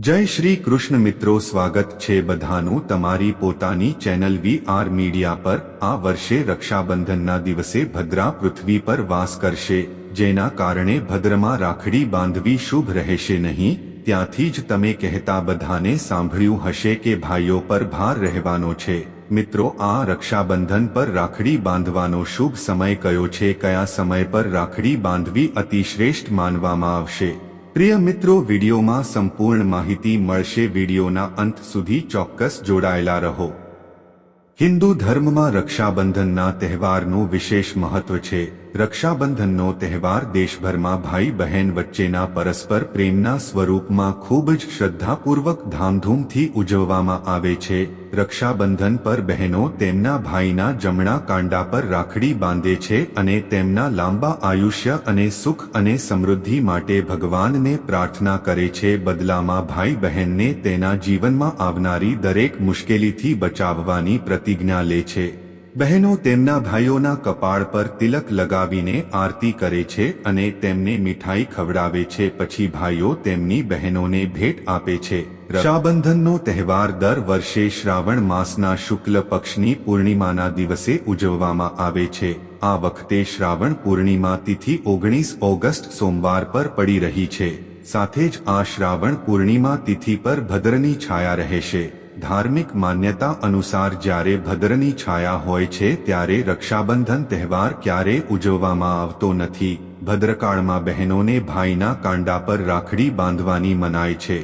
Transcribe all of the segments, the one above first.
જય શ્રી કૃષ્ણ મિત્રો, સ્વાગત છે બધાનું તમારી પોતાની ચેનલ વી આર મીડિયા પર. આ વર્ષે રક્ષાબંધનના દિવસે ભદ્રા પૃથ્વી પર વાસ કરશે, જેના કારણે ભદ્રમાં રાખડી બાંધવી શુભ રહેશે નહીં. ત્યાંથી જ તમે કહેતા બધાને સાંભળ્યું હશે કે ભાઈઓ પર ભાર રહેવાનો છે. મિત્રો, આ રક્ષાબંધન પર રાખડી બાંધવાનો શુભ સમય કયો છે? કયા સમય પર રાખડી બાંધવી અતિશ્રેષ્ઠ માનવામાં આવશે? પ્રિય મિત્રો વિડીયોમાં સંપૂર્ણ માહિતી મળશે. વિડીયોના અંત સુધી ચોક્કસ જોડાયેલા રહો. હિન્દુ ધર્મમાં રક્ષાબંધનના તહેવારનું વિશેષ મહત્વ છે. રક્ષાબંધનનો તહેવાર દેશભરમાં ભાઈ બહેન વચ્ચેના પરસ્પર પ્રેમના સ્વરૂપમાં ખૂબ જ શ્રદ્ધાપૂર્વક ધામધૂમથી ઉજવવામાં આવે છે. રક્ષાબંધન પર બહેનો તેમના ભાઈના જમણા કાંડા પર રાખડી બાંધે છે અને તેમના લાંબા આયુષ્ય અને સુખ અને સમૃદ્ધિ માટે ભગવાનને પ્રાર્થના કરે છે. બદલામાં ભાઈ બહેનને તેના જીવનમાં આવનારી દરેક મુશ્કેલીથી બચાવવાની પ્રતિજ્ઞા લે છે. બહેનો તેમના ભાઈઓના કપાળ પર તિલક લગાવીને આરતી કરે છે અને તેમને મીઠાઈ ખવડાવે છે. પછી ભાઈઓ તેમની બહેનોને ભેટ આપે છે. રક્ષાબંધનનો તહેવાર દર વર્ષે શ્રાવણ માસના શુક્લ પક્ષની પૂર્ણિમાના દિવસે ઉજવવામાં આવે છે. આ વખતે શ્રાવણ પૂર્ણિમા તિથિ ઓગણીસ ઓગસ્ટ સોમવાર પર પડી રહી છે. સાથે જ આ શ્રાવણ પૂર્ણિમા તિથિ પર ભદ્રની છાયા રહેશે. ધાર્મિક માન્યતા અનુસાર જ્યારે ભદ્રની છાયા હોય છે ત્યારે રક્ષાબંધન તહેવાર ક્યારે ઉજવવામાં આવતો નથી. ભદ્રકાળમાં બહેનોને ભાઈના કાંડા પર રાખડી બાંધવાની મનાય છે.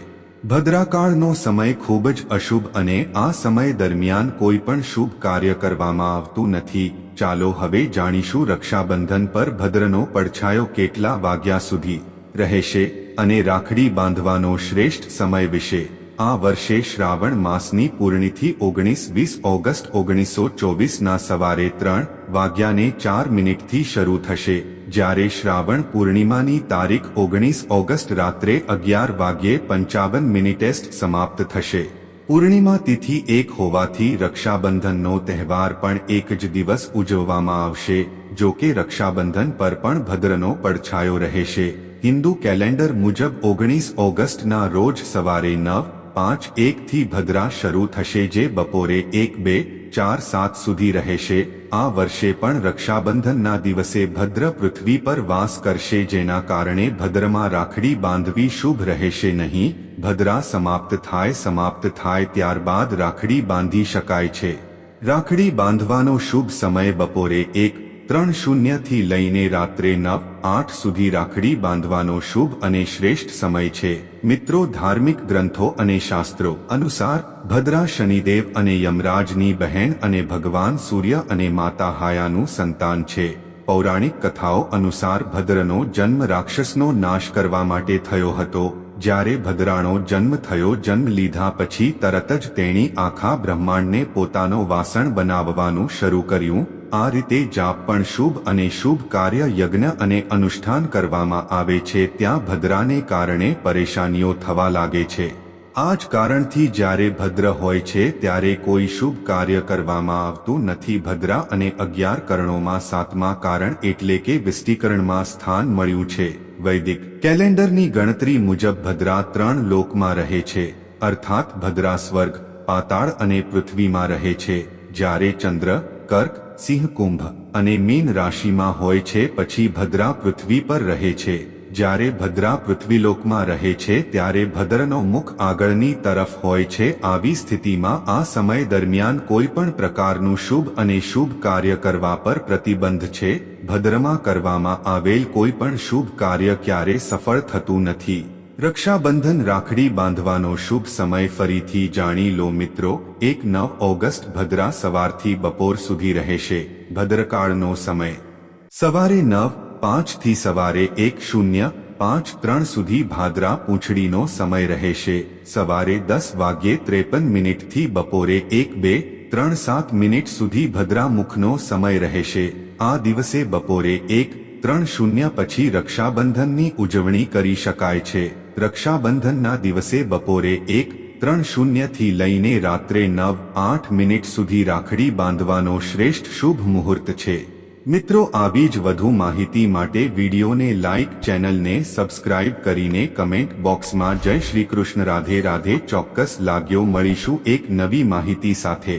ભદ્રાકાળનો સમય ખૂબ જ અશુભ અને આ સમય દરમિયાન કોઈ પણ શુભ કાર્ય કરવામાં આવતું નથી. ચાલો હવે જાણીશું રક્ષાબંધન પર ભદ્રનો પડછાયો કેટલા વાગ્યા સુધી રહેશે અને રાખડી બાંધવાનો શ્રેષ્ઠ સમય વિશે. આ વર્ષે શ્રાવણ માસની પૂર્ણિથી ઓગણીસ વીસ ઓગસ્ટ ઓગણીસો ચોવીસના સવારે ત્રણ વાગ્યાને ચાર મિનિટથી શરૂ થશે. જ્યારે શ્રાવણ પૂર્ણિમાની તારીખ ઓગણીસ ઓગસ્ટ રાત્રે અગિયાર વાગ્યે પંચાવન મિનિટેસ્ટ સમાપ્ત થશે. પૂર્ણિમા તિથિ એક હોવાથી રક્ષાબંધનનો તહેવાર પણ એક જ દિવસ ઉજવવામાં આવશે, જો કે રક્ષાબંધન પર પણ ભદ્રનો પડછાયો રહેશે. હિન્દુ કેલેન્ડર મુજબ ઓગણીસ ઓગસ્ટના રોજ સવારે નવ પાંચ એકથી ભદ્રા શરૂ થશે જે બપોરે એક, બે, ચાર, સાત સુધી રહેશે. આ વર્ષે પણ રક્ષાબંધનના દિવસે ભદ્ર પૃથ્વી પર વાસ કરશે જેના કારણે ભદ્રમાં રાખડી બાંધવી શુભ રહેશે નહીં. ભદ્રા સમાપ્ત થાય સમાપ્ત થાય ત્યારબાદ રાખડી બાંધી શકાય છે. રાખડી બાંધવાનો શુભ સમય બપોરે એક ત્રણ શૂન્યથી લઈને રાત્રે નવ, આઠ સુધી રાખડી બાંધવાનો શુભ અને શ્રેષ્ઠ સમય છે. મિત્રો, ધાર્મિક ગ્રંથો અને શાસ્ત્રો અનુસાર, ભદ્રા શનિદેવ અને યમરાજની બહેન અને ભગવાન સૂર્ય અને માતા હાયાનું સંતાન છે. પૌરાણિક કથાઓ અનુસાર ભદ્રનો જન્મ રાક્ષસનો નાશ કરવા માટે થયો હતો. જ્યારે ભદ્રાણો જન્મ થયો, જન્મ લીધા પછી તરત જ તેણી આખા બ્રહ્માંડને પોતાનો વાસણ બનાવવાનું શરૂ કર્યું. આ રીતે જાપ પણ શુભ અને શુભ કાર્ય યજ્ઞ અને અનુષ્ઠાન કરવામાં આવે છે. ત્યાં ભદ્રાને કારણે પરેશાનીઓ થવા લાગે છે. આ જ કારણથી જ્યારે ભદ્ર હોય છે, ત્યારે કોઈ શુભ કાર્ય કરવામાં આવતું નથી. ભદ્રા અને અગિયાર કરણોમાં સાતમા કારણ એટલે કે વિસ્તીકરણમાં સ્થાન મળ્યું છે. વૈદિક કેલેન્ડરની ગણતરી મુજબ ભદ્રા ત્રણ લોકમાં રહે છે. અર્થાત ભદ્રા સ્વર્ગ, પાતાળ અને પૃથ્વીમાં રહે છે. જ્યારે ચંદ્ર, કર્ક સિંહ કુંભ અને મીન રાશિમાં હોય છે પછી ભદ્રા પૃથ્વી પર રહે છે. જ્યારે ભદ્રા પૃથ્વીલોકમાં રહે છે ત્યારે ભદ્રનો મુખ આગળની તરફ હોય છે. આવી સ્થિતિમાં આ સમય દરમિયાન કોઈ પણ પ્રકારનું શુભ અને શુભ કાર્ય કરવા પર પ્રતિબંધ છે. ભદ્રમાં કરવામાં આવેલ કોઈ પણ શુભ કાર્ય ક્યારે સફળ થતું નથી. રક્ષાબંધન રાખડી બાંધવાનો શુભ સમય ફરીથી જાણી લો મિત્રો, એક નવ ઓગસ્ટ ભદ્રા સવારથી બપોર સુધી રહેશે, ભદ્રકાળનો સમય. સવારે નવ, પાંચથી સવારે એક શૂન્ય, પાંચ ત્રણ સુધી ભાદરા પૂંછડીનો સમય રહેશે, સવારે દસ વાગ્યે ત્રેપન મિનિટથી બપોરે એક બે, ત્રણ સાત મિનિટ સુધી ભદ્રા મુખનો સમય રહેશે, આ દિવસે બપોરે એક, ત્રણ શૂન્ય પછી રક્ષાબંધનની ઉજવણી કરી શકાય છે. રક્ષાબંધનના દિવસે બપોરે એક ત્રણ શૂન્યથી લઈને રાત્રે નવ, આઠ મિનિટ સુધી રાખડી બાંધવાનો શ્રેષ્ઠ શુભ મુહૂર્ત છે. મિત્રો, આવી જ વધુ માહિતી માટે વિડીયોને લાઇક ચેનલને સબસ્ક્રાઇબ કરીને કમેન્ટ બોક્સમાં જય શ્રી કૃષ્ણ, રાધે રાધે ચોક્કસ લાગ્યો. મળીશું એક નવી માહિતી સાથે.